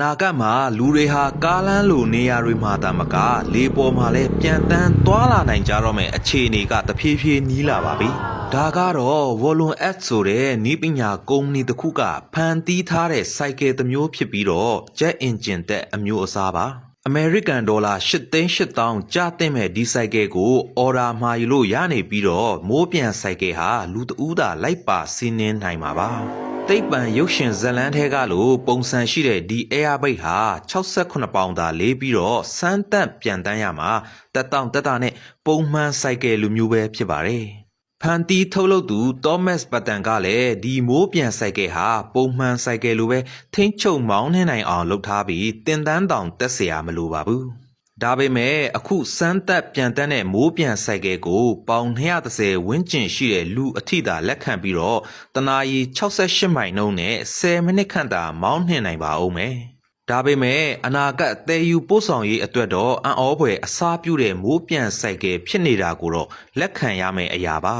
နာကတ်မှာလူတွေဟာကားလန်းလိုနေရာတွေမှာတာမက လေပေါ်မှာလဲပြန်တန်းသွားလာနိုင်ကြတော့မယ်အခြေအနေကတဖြည်းဖြည်းနီးလာပါပြီ။ဒါကတော့ Volon X ဆိုတဲ့နီးပညာကုမ္ပဏီတစ်ခုကဖန်တီးထားတဲ့စိုက်ကယ်တစ်မျိုးဖြစ်ပြီးတော့ Jet Engine တဲ့အမျိုးအစားပါ။ American Dollar 8,800ကျတင်မဲ့ဒီစိုက်ကယ်ကိုအော်ဒါမှာယူလို့ရနေပြီးတော့မိုးပြန်စိုက်ကယ်ဟာလူတဦးသာလိုက်ပါစီးနင်းနိုင်မှာပါ။ တိတ်ပံရုပ်ရှင်ဇတ်လန်းထဲကလိုပုံစံရှိတဲ့ဒီ Airbag ဟာ68ပေါင်သာလေးပြီးတော့စမ်းသပ်ပြန်တန်းရမှာတက်တောင့်တက်တာနဲ့ပုံမှန်စိုက်ကယ်လိုမျိုးပဲဖြစ်ပါတယ်။ ဖန်တီထုတ်လုပ်သူ Thomas Patton ကလည်းဒီမိုးပြန်ဆိုင်ကယ်ဟာပုံမှန်ဆိုင်ကယ်လိုပဲထိမ့်ချုပ်မောင်းနှင်းနိုင်အောင်လုပ်ထားပြီးတင်တန်းတောင်တက်เสียမလိုပါဘူး။ ဒါပေမဲ့အခုစမ်းသက်ပြန်တန်းတဲ့မိုးပြန်ဆိုင်ကယ်ကို ပေါင်230ဝန်းကျင်ရှိတဲ့လူအထိသာလက်ခံပြီးတော့တနာရီ68မိုင်နှုန်းနဲ့10မိနစ်ခန့်သာမောင်းနှင်နိုင်ပါဦးမယ်။ဒါပေမဲ့အနာဂတ်တဲယူပို့ဆောင်ရေးအတွက်တော့အံ့ဩဖွယ်အစားပြုတဲ့မိုးပြန်ဆိုင်ကယ်ဖြစ်နေတာကိုတော့လက်ခံရမယ့်အရာပါ